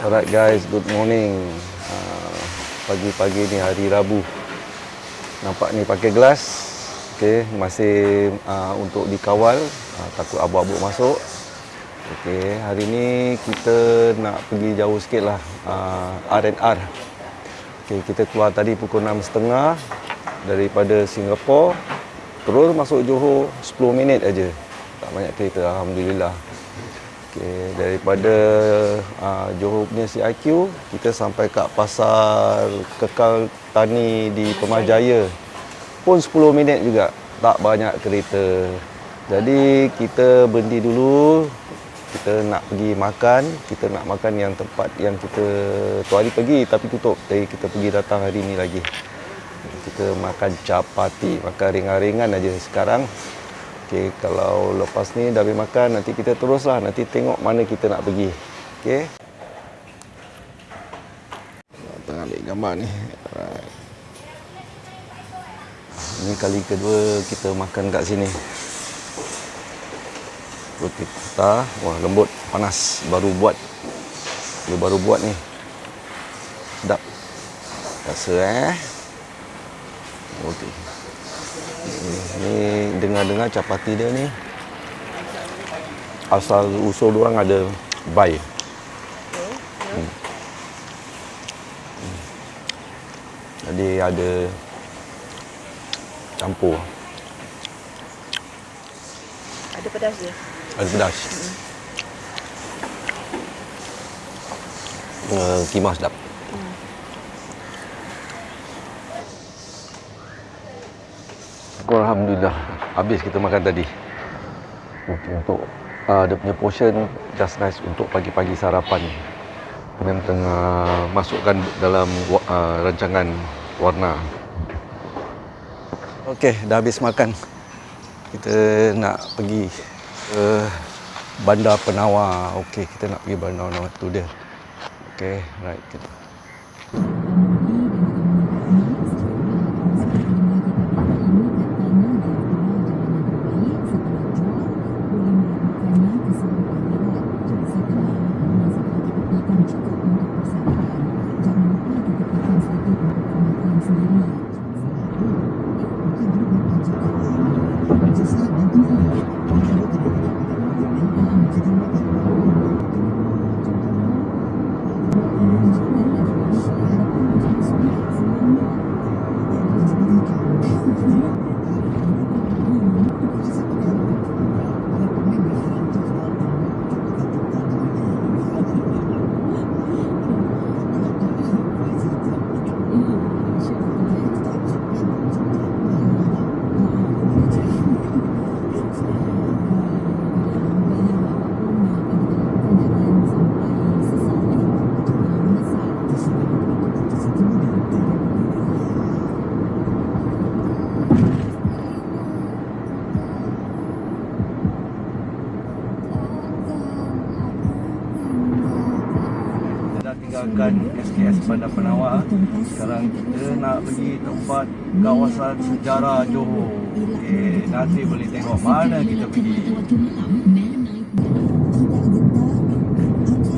Alright guys, good morning. Uh, pagi-pagi ni hari Rabu. Nampak ni pakai gelas. Okey, masih uh, untuk dikawal. Uh, takut abu-abu masuk. Okey, hari ni kita nak pergi jauh sikit lah. Uh, R&R. Okey, kita keluar tadi pukul 6.30 daripada Singapura. Terus masuk Johor 10 minit aja. Tak banyak kereta, Alhamdulillah. Okay, daripada uh, Johor punya CIQ, kita sampai kat pasar kekal tani di Pemajaya. Pun 10 minit juga, tak banyak kereta. Jadi kita berhenti dulu, kita nak pergi makan, kita nak makan yang tempat yang kita tu hari pergi tapi tutup. Jadi kita pergi datang hari ni lagi. Kita makan capati, makan ringan-ringan aja sekarang. Okey, kalau lepas ni dah habis makan, nanti kita teruslah. Nanti tengok mana kita nak pergi. Okey. Tengah ambil gambar ni. Alright. Ini kali kedua kita makan kat sini. Roti pita. Wah, lembut, panas. Baru buat. Dia baru buat ni. Sedap. Rasa eh. Roti. Ni dengar-dengar capati dia ni asal usul orang ada bai. Hmm. Hmm. Jadi ada campur. Ada pedas dia. Ada pedas. Uh, kima sedap. Alhamdulillah habis kita makan tadi. Untuk, uh, dia punya portion just nice untuk pagi-pagi sarapan. Kemudian tengah masukkan dalam uh, rancangan warna. Okey, dah habis makan. Kita nak pergi ke Bandar Penawar. Okey, kita nak pergi Bandar Penawar tu dia. Okey, right. Kita. Bandar Penawar sekarang kita nak pergi tempat kawasan sejarah Johor. Okay, nanti boleh tengok mana kita pergi.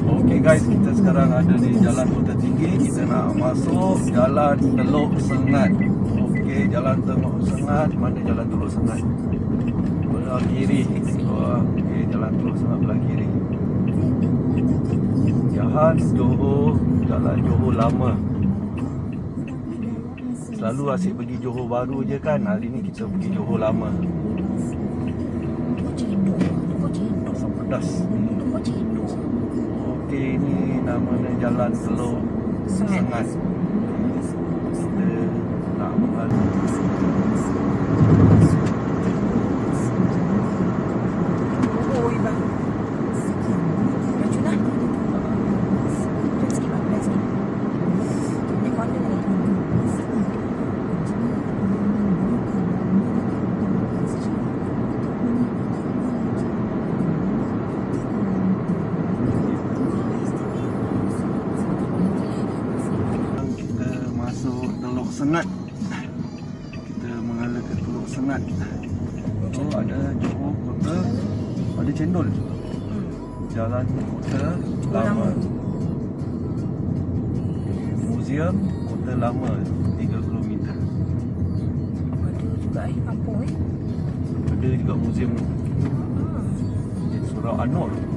Okey guys kita sekarang ada di jalan kota tinggi. Kita nak masuk jalan Teluk Sengat. Okey jalan Teluk Sengat. Mana jalan Teluk Sengat? Belah kiri. Okey jalan Teluk Sengat belah kiri Jahan Johor Jalan Johor lama. Selalu asyik pergi Johor baru je kan? Hari ni kita pergi Johor lama. Rasa pedas. Okey ni namanya Jalan Teluk Sengat. Kita nak mengalu Oh, bang. Baju nak. Turun sikit bang, turun sikit. Dia corner lagi. kita masuk Teluk Sengat kita mengalir ke Teluk Sengat oh ada Johor Kota ada cendol jalan kota lama museum Kota Lama 3 km. Ada juga eh kampung eh. Ada juga museum Ah. Surau Anor.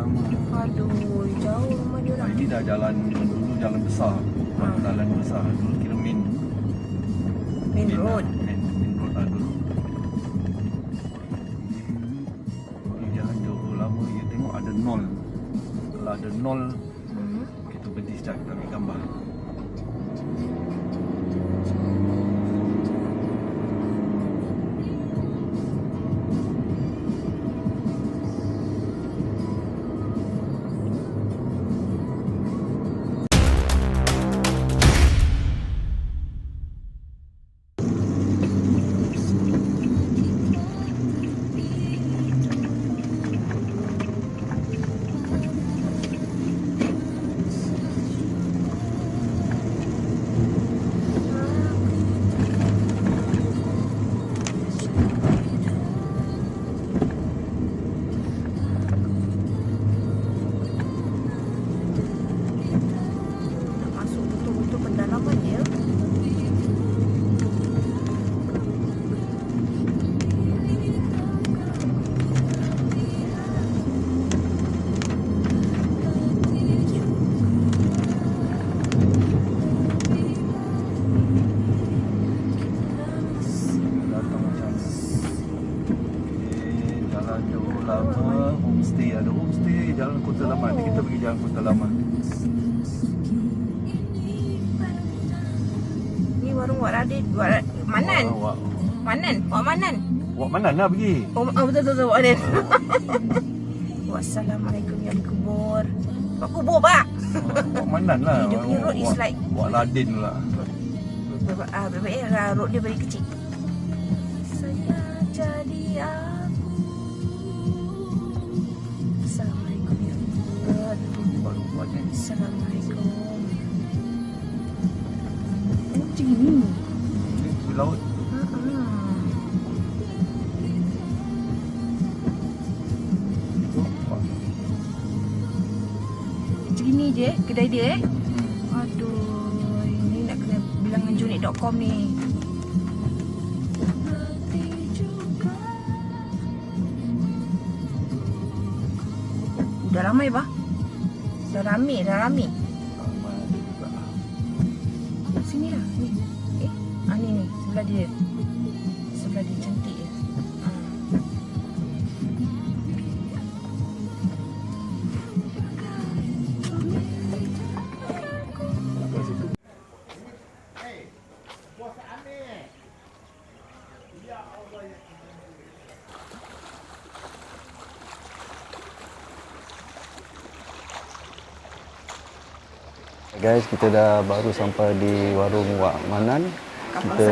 Lama. Aduh, jauh rumah dia orang. ini dah jalan dulu jalan besar. Ha. Jalan besar dulu kira main Main road. Main, main road lah dulu. Ini jalan Johor Lama you tengok ada nol. Kalau ada nol Hmm. kita berhenti sekejap kita ambil warung Wak Radin. Wak Manan. Wak, wak, Manan. Wak Manan. wak mana nak pergi? Oh, oh betul betul, betul Wak Radin. Wassalamualaikum ya di kubur. Pak kubur pak. Wak mana lah. Dia punya road is Wak- like- Wak Ladin lah. Bebek ah bebek eh ah, road dia very kecil. Saya jadi aku. Assalamualaikum ya kubur. Assalamualaikum. Macam ni. Di laut. Ha-ha. Tu. Wak. Macam ni je kedai dia eh. Aduh, ini nak kena bilang dengan junik.com ni. Dah ramai bah. Dah ramai, dah ramai. Dia. Sebelah dia cantik situ. Guys, kita dah baru sampai di warung Wak Manan. Kita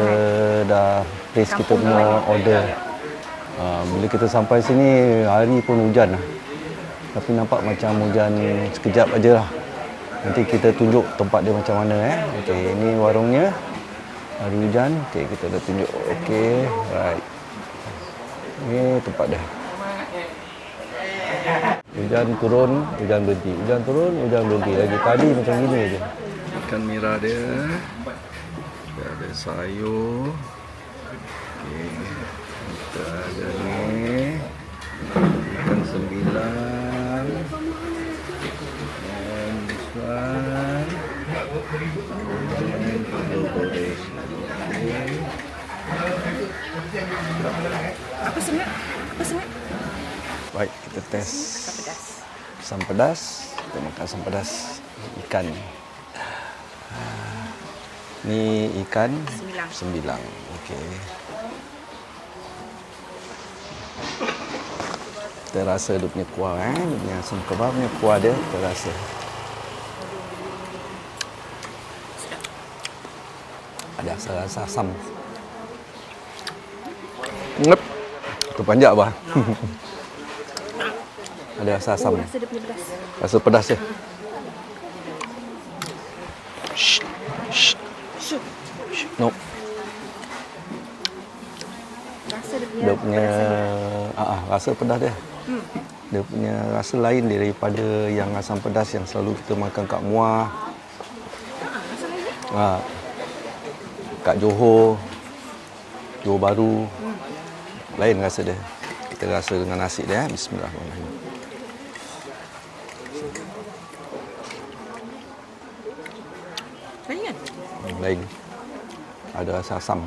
dah place kita punya order. Uh, bila kita sampai sini, hari pun hujan lah. Tapi nampak macam hujan sekejap aja lah. Nanti kita tunjuk tempat dia macam mana eh. Okey, ini warungnya. Hari hujan. Okey, kita dah tunjuk. Okey, right. Ini tempat dia. Hujan turun, hujan berhenti. Hujan turun, hujan berhenti. Lagi tadi macam gini je. Ikan merah dia. Ada sayur. Okey. Kita ada ni. Ikan sembilan. This one. And telur goreng. Apa sangat? Apa sangat? Baik, kita test pedas. asam pedas. Kita makan asam pedas ikan. Ni ikan Sembilang. sembilang. Okey. Kita rasa dia punya kuah eh. Dia punya asam kebab punya kuah dia terasa. Ada rasa asam. Ngep. Terpanjat bah. Ada rasa asam. Oh, rasa dia punya pedas. Rasa pedas dia. Shh. Shh. Syuk. Nope. Rasa dia punya, Dia punya pedas ah, ah, rasa pedas dia. Dia punya rasa lain daripada yang asam pedas yang selalu kita makan kat Muar. Ha. Kat Johor. Johor Baru. Lain rasa dia. Kita rasa dengan nasi dia. eh. Bismillahirrahmanirrahim. Lain kan? Hmm, Lain. Ada rasa asam.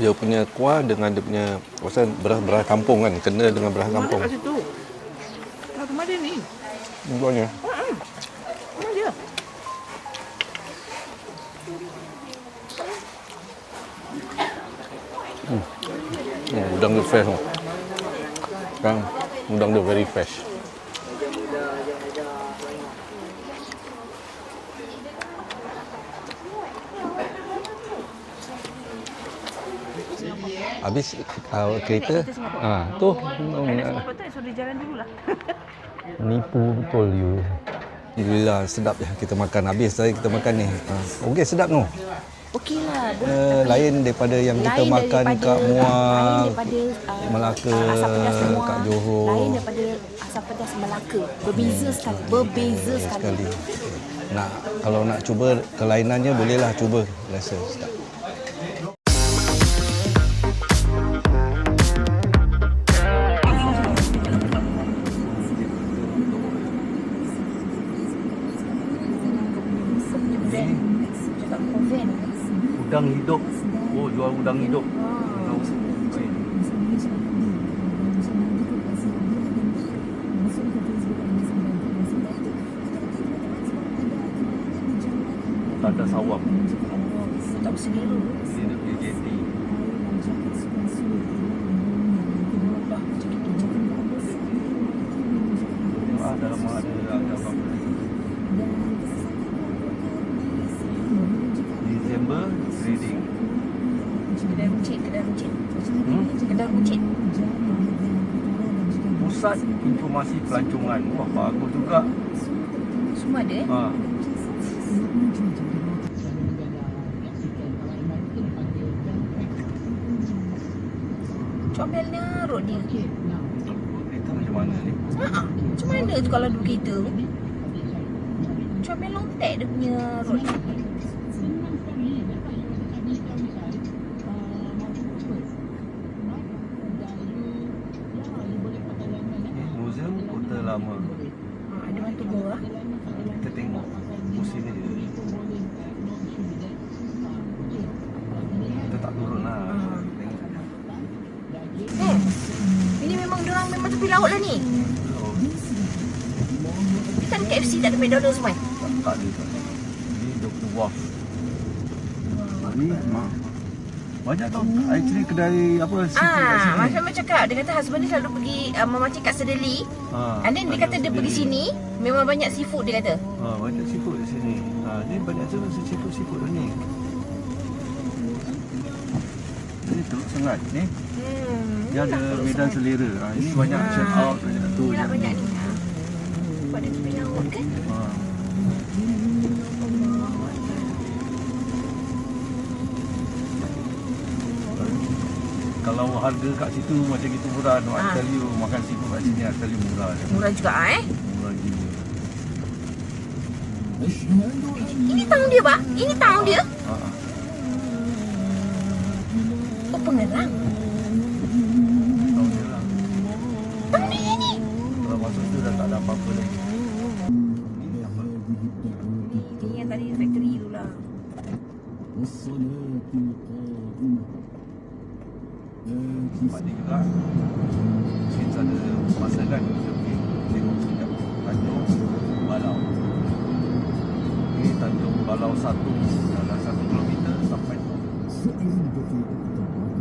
Dia punya kuah dengan dia punya pasal beras-beras kampung kan kena dengan beras kampung. Kat situ. Kalau rumah dia ni. Buahnya. Rumah dia. Hmm, udang dia fresh tu. Kan udang dia very fresh. Habis uh, kereta ah tu Singapura tu suruh dia jalan dulu lah. nipu betul you. Alhamdulillah sedap ya kita makan habis tadi kita makan ni. Ha. Okey sedap tu. Okey lah. Boleh. Uh, lain daripada yang kita makan daripada- kat Muar, lain daripada uh, Melaka, uh, asam pedas Muar, kat Johor. Lain daripada asam pedas Melaka. Berbeza sekali. Berbeza sekali. sekali. Nak kalau nak cuba kelainannya bolehlah cuba rasa sedap. Hidup. Oh, jual udang hidup. Tak ada sawam. Tak bersendiri. Dia jeti. Ah, dalam ada ada apa Runcit. Pusat Informasi Pelancongan. Wah, bagus juga. Semua ada eh. Ha. Comelnya road dia. Itu macam mana ni? Ha, macam mana tu kalau duduk kereta? Comel lontek dia punya road. Ni Museum Kota Lama. Ha, ada bantu bawah. Kita tengok musim ni je. Kita tak turun lah. Saja. Hmm. Ini memang orang memang tepi laut lah ni. Oh, kan KFC tak ada McDonald's semua. eh? tak, tak ada tak ada. Ni Dr. Waf. Ni mak. Banyak tau actually kedai apa Ah. Mas Ahmad cakap dia kata husband dia selalu pergi uh, memancing kat Sedeli. Ha, And then dia kata dia pergi sini memang banyak seafood dia kata. Ha, banyak seafood di sini. Ha, ni banyak tu seafood seafood ni. Ni tu sangat ni. Hmm. Dia ada medan selera. Ha, ini banyak check out banyak tu. Lah je. banyak ni. Ha. Sebab dia tepi laut kan? Ha. kalau harga kat situ macam gitu murah no, ha. I ah. tell you makan seafood kat sini I tell you murah murah juga eh? Murah gila. Ini tahun dia bang ini tahun dia. Ha. ha. oh pengerang. Ini yang tadi factory tu lah. Juga Since ada masa kan Kita pergi tengok sekejap Tanjung Balau. Ini Tanjung Balau 1 Dalam 1 km sampai tu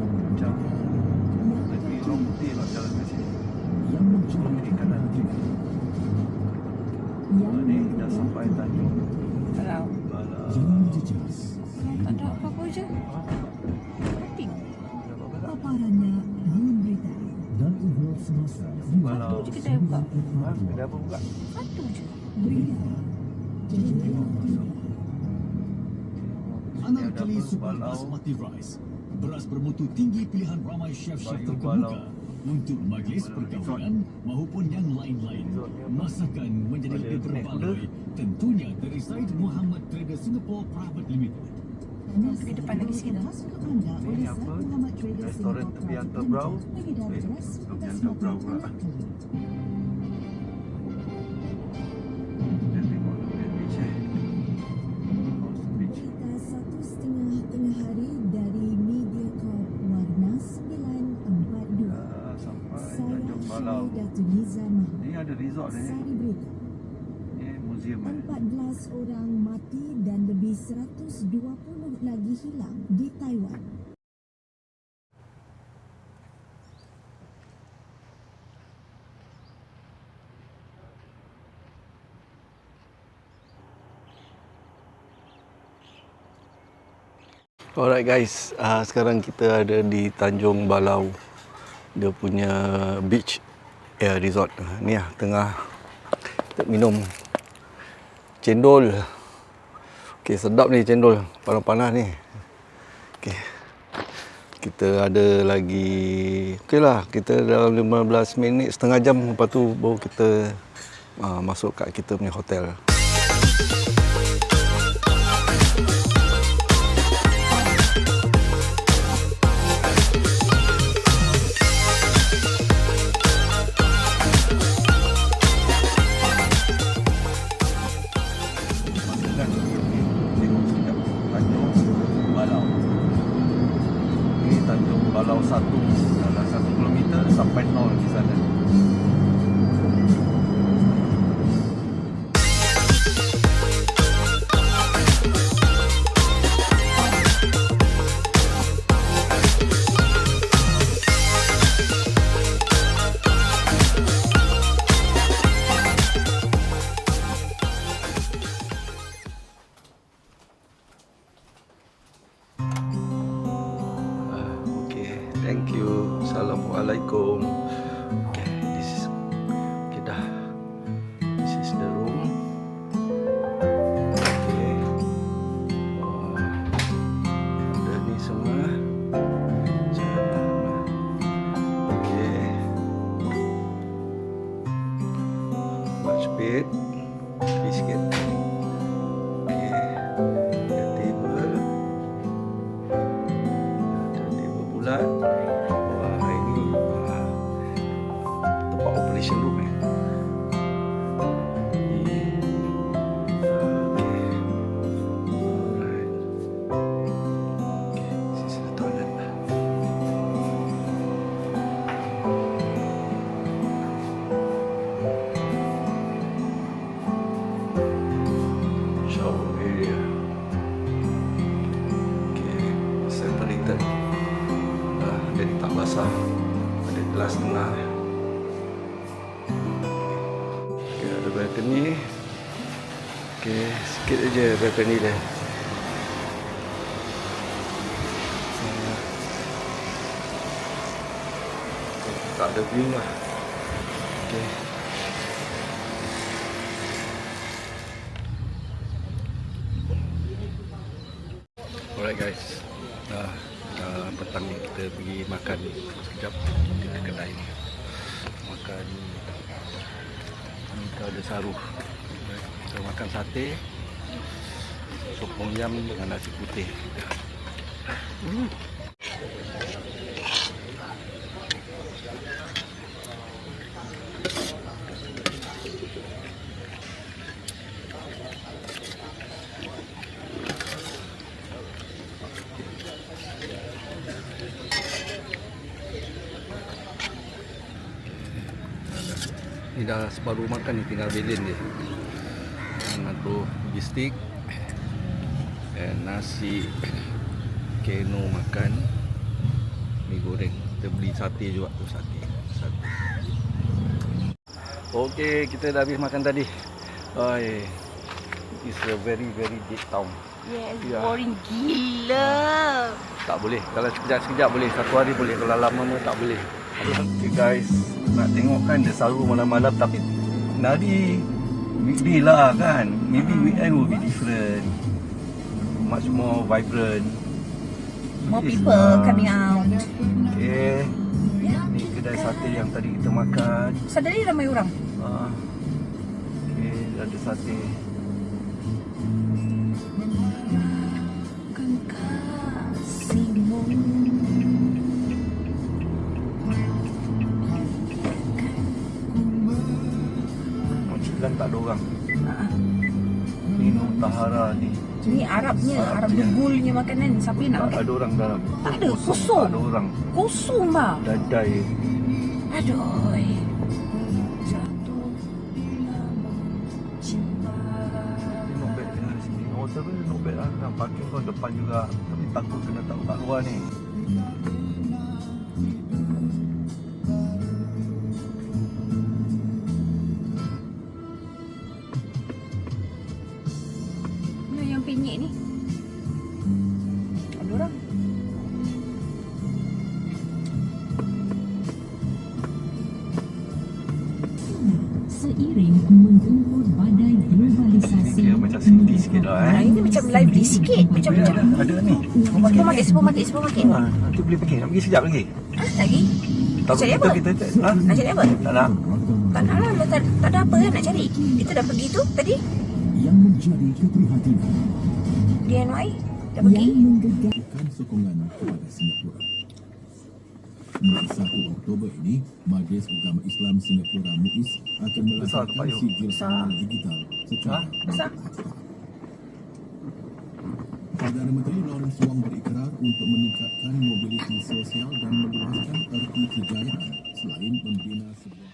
Macam Negeri orang putih lah jalan ke sini. Sebelum kiri kanan Ni dah sampai Tanjung Kalau Balau. Tak ada apa-apa je. Balau Satu je kedai buka. Ha, Kedai apa buka? Satu je. apa? Super Basmati Rice Beras bermutu tinggi pilihan ramai chef-chef terkemuka. Untuk majlis perkahwinan maupun yang lain-lain Masakan menjadi lebih berbaloi Tentunya dari Said Muhammad Trader Singapore Private Limited Pergi depan lagi sikit dah. Ni apa? Restoran tepi. Eh, tepi pula. Dia beach eh. House beach. Kita satu setengah tengah hari dari Mediacorp Warna 942. Ah, sampai Saya. Datu Niza Mahmud. Ni ada resort ni. Sari berita. Ni museum eh. 14 orang mati dan lebih 120 lagi hilang di Taiwan. Alright guys, uh, sekarang kita ada di Tanjung Balau. Dia punya beach air resort. Uh, ni lah tengah minum cendol. Okey, sedap ni cendol. Panas-panas ni. Okey. Kita ada lagi okey lah, kita dalam 15 minit, setengah jam lepas tu baru kita uh, masuk kat kita punya hotel. Sampai 0 Mas pit. Biscuit. Sikit aja balcony dia. Ah. Tak ada view lah. Okay. Alright guys. Dah, dah petang ni kita pergi makan sekejap di kedai ni. Makan ni kita ada saruh. Kita makan sate tom yam dengan nasi putih. Hmm. Ini dah separuh makan ni tinggal belin dia. Dengan tu logistik dan nasi keno makan mi goreng. Kita beli sate juga tu sate. Sate. Okey, kita dah habis makan tadi. Oi. It's a very very deep town. Yes, Ya. boring gila. Tak boleh. Kalau sekejap-sekejap boleh. Satu hari boleh. Kalau lama-lama tak boleh. Okay guys. Nak tengok kan dia selalu malam-malam. Tapi nari weekday lah kan. Maybe weekend will be different. Much more vibrant. More people lah. coming out. Okay. Ni kedai sate yang tadi kita makan. Sadari ramai orang. Ah. Okay. Ada sate. Macam kan tak ada orang. Ni Tahara ni. Ni Arabnya, Arab degulnya makanan. Siapa yang nak Tak makan? ada orang dalam. Tak ada, Kosong. kosong. Tak ada orang. Kosong bah. Dadai. Aduh. Cinta. Tapi not bad je di sini. Hotel pun not bad lah. Kan parking kau depan juga. Tapi takut kena tahu kat luar ni. Macam lively sikit. Macam macam. ada, ada ni. Supermarket, supermarket, supermarket. Ha, nanti boleh pergi. Nak pergi sekejap lagi. Ah, lagi? Takut Cari kita, apa? kita, kita, ha? Nak cari apa? Tak nak. Tak nak lah. Tak, tak ada apa kan nak cari. Kita dah pergi tu tadi. yang menjadi keprihatinan DNY. Dah pergi. yang sokongan kepada Singapura. Mulai 1 Oktober ini, Majlis Agama Islam Singapura MUIS akan Yu. sijil digital secara Besar. Perdana Menteri Lawrence Wong berikrar untuk meningkatkan mobiliti sosial dan meluaskan erti kejayaan selain membina sebuah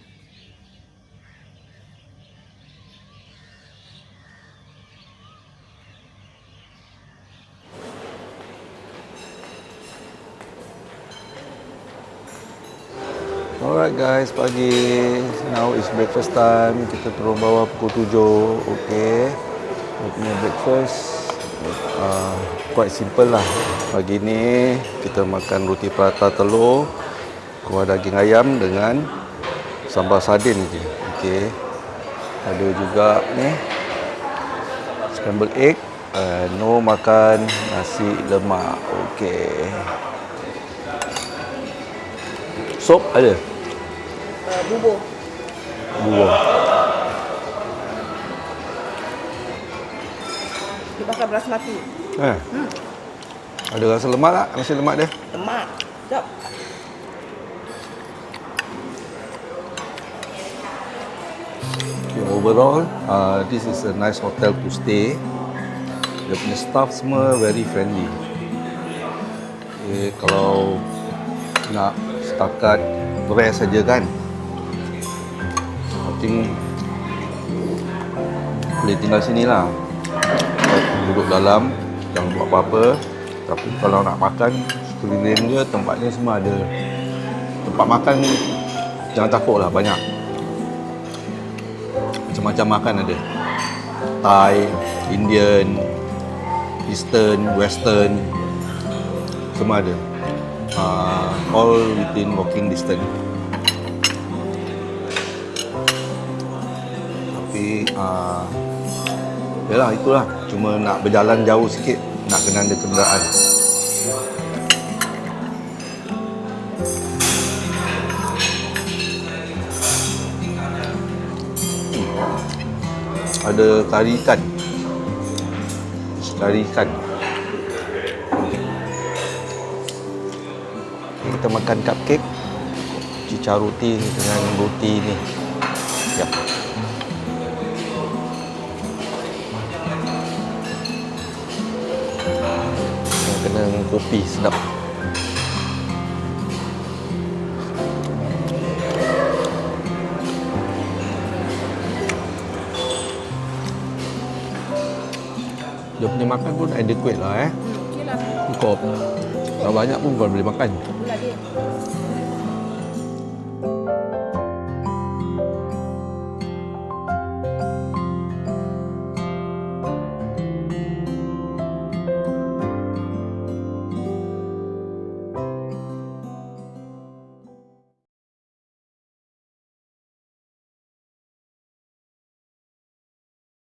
Alright guys, pagi. Now is breakfast time. Kita turun bawah pukul 7. Okay. Kita punya breakfast uh, quite simple lah. Pagi ni kita makan roti prata telur, kuah daging ayam dengan sambal sardin je. Okay. Ada juga ni scrambled egg. Uh, no makan nasi lemak. Okay. Sop ada? Uh, bubur. Bubur. Dia bakar beras mati. Eh. Ada rasa lemak tak? Nasi lemak dia? Lemak. Sekejap. Okay, overall, uh, this is a nice hotel to stay. Dia punya staff semua very friendly. Okay, kalau nak setakat rest saja kan. I think boleh tinggal sini lah. Duduk dalam, jangan buat apa-apa. Tapi kalau nak makan, sekeliling dia tempatnya semua ada. Tempat makan jangan takut lah banyak. Macam-macam makan ada. Thai, Indian, Eastern, Western, semua ada. Uh, all within walking distance. Tapi uh, yalah itulah. Cuma nak berjalan jauh sikit, nak kena ada kenderaan. Ada kari ikan. Kari ikan. Kita makan cupcake. Cicah roti dengan roti ni. Ya. Yang kopi sedap. Dia punya makan pun adequate lah eh. Cukup. Tak banyak pun kau boleh makan.